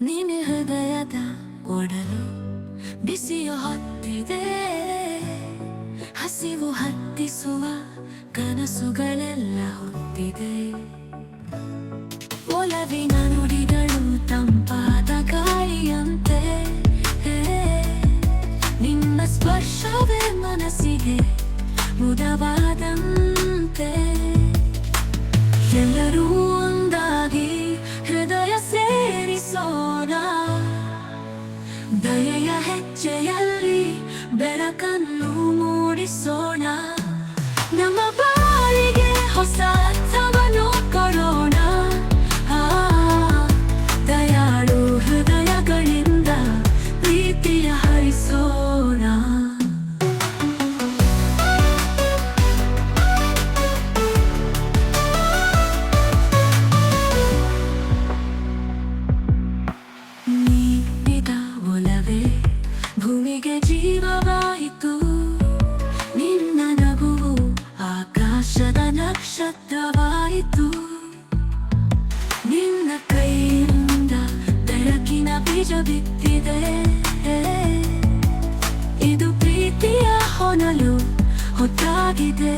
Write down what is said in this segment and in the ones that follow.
ನೀನೆ ಹೃದಯದ ಒಡಲು ಬಿಸಿಯು ಹತ್ತಿದೆ. ಹಸಿವು ಹತ್ತಿಸುವ ಕನಸುಗಳೆಲ್ಲ ಹೊತ್ತಿದೆ. ಒಲವಿನ ನುಡಿಗಳು ತಂಪ ದಯೆಯ ಹೆಜ್ಜೆಯಲ್ಲಿ ಬೆಳಕನ್ನು ಮೂಡಿಸೋಣ. ನಮ್ಮ ಬಾಳಿಗೆ ಹೊಸ ಬೀಜ ಬಿತ್ತಿದೆ ಇದು ಪ್ರೀತಿಯ ಹೊನಲು ಹೊತ್ತಾಗಿದೆ.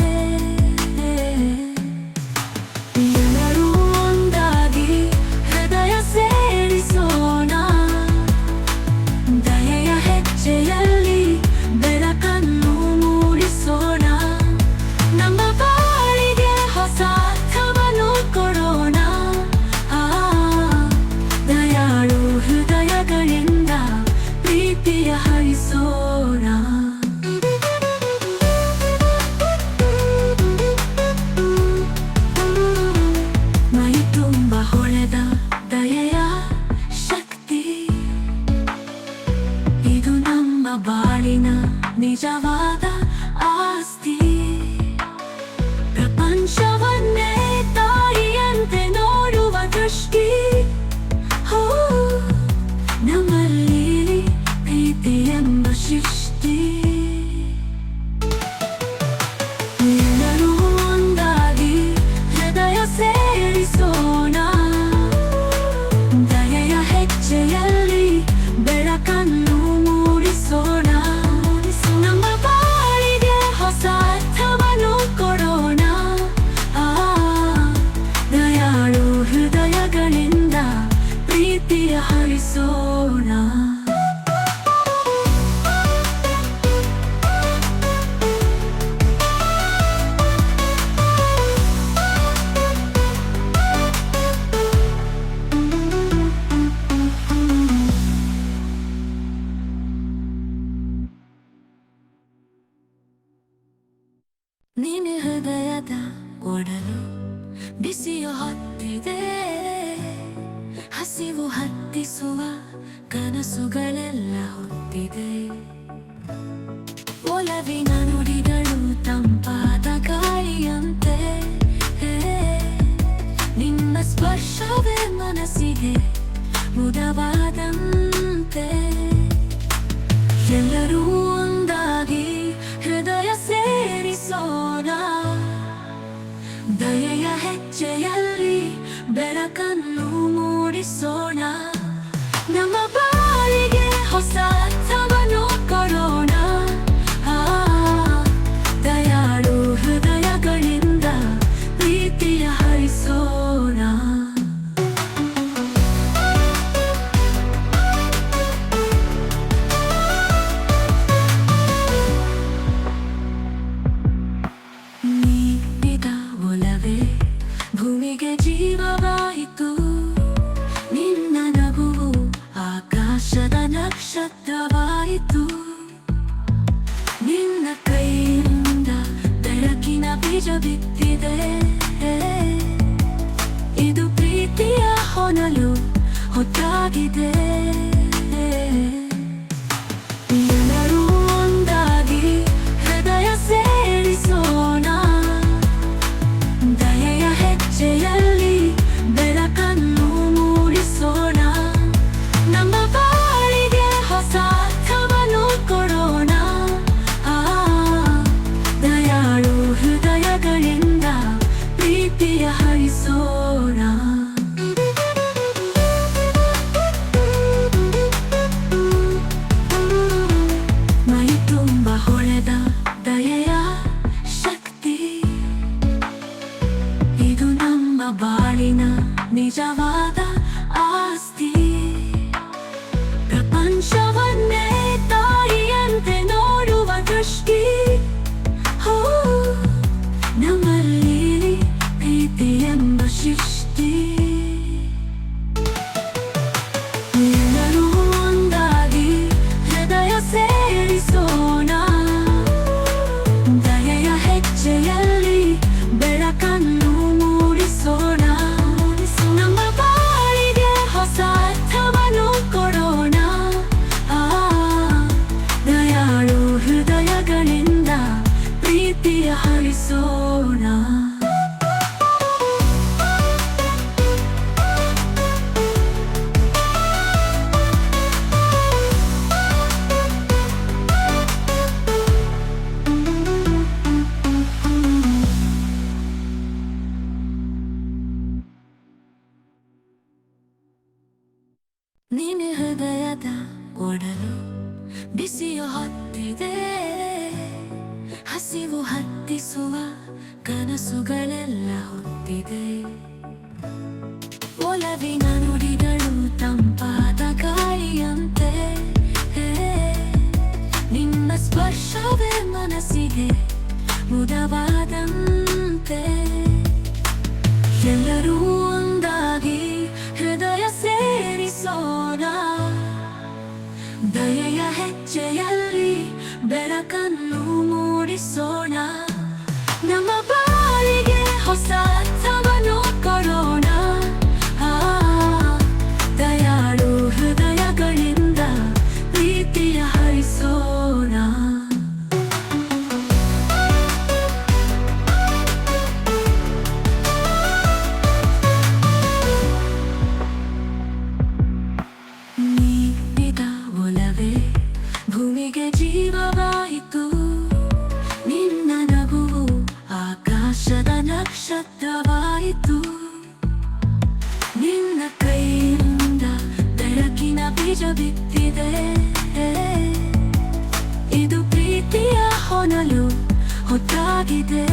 బాడిన నిజవాద ಕನಸುಗಳೆಲ್ಲ ಹೊತ್ತಿದೆ. ಒಲವಿನ ನುಡಿಗಳು ತಂಪಾದ ಗಾಳಿಯಂತೆ. ನಿನ್ನ ಸ್ಪರ್ಶವೇ ಮನಸ್ಸಿಗೆ ಮುದವಾದ ಶಬ್ದವಾಯಿತು ನಿನ್ನ ಕೈಯಿಂದ ಬೆಳಕಿನ ಬೀಜ ಬಿತ್ತಿದೆ ಇದು ಪ್ರೀತಿಯ ಹೊನಲು ಹೊತ್ತಾಗಿದೆ. ಒಡಲು ಬಿಸಿಯು ಹತ್ತಿದೆ. ಹಸಿವು ಹತ್ತಿಸುವ ಕನಸುಗಳೆಲ್ಲ ಹೊತ್ತಿದೆ. ಒಲವಿನ ನುಡಿಗಳು ತಂಪಾದ ಗಾಳಿಯಂತೆ ದಯೆಯ ಹೆಜ್ಜೆಯಲ್ಲಿ ಬೆಳಕನ್ನು ಮೂಡಿಸೋಣ. ನಮ್ಮ ಬಾಳಿಗೆ ಹೊಸ ಬಿತ್ತಿದೆ ಇದು ಪ್ರೀತಿಯ ಹೊನಲು ಹೊತ್ತಾಗಿದೆ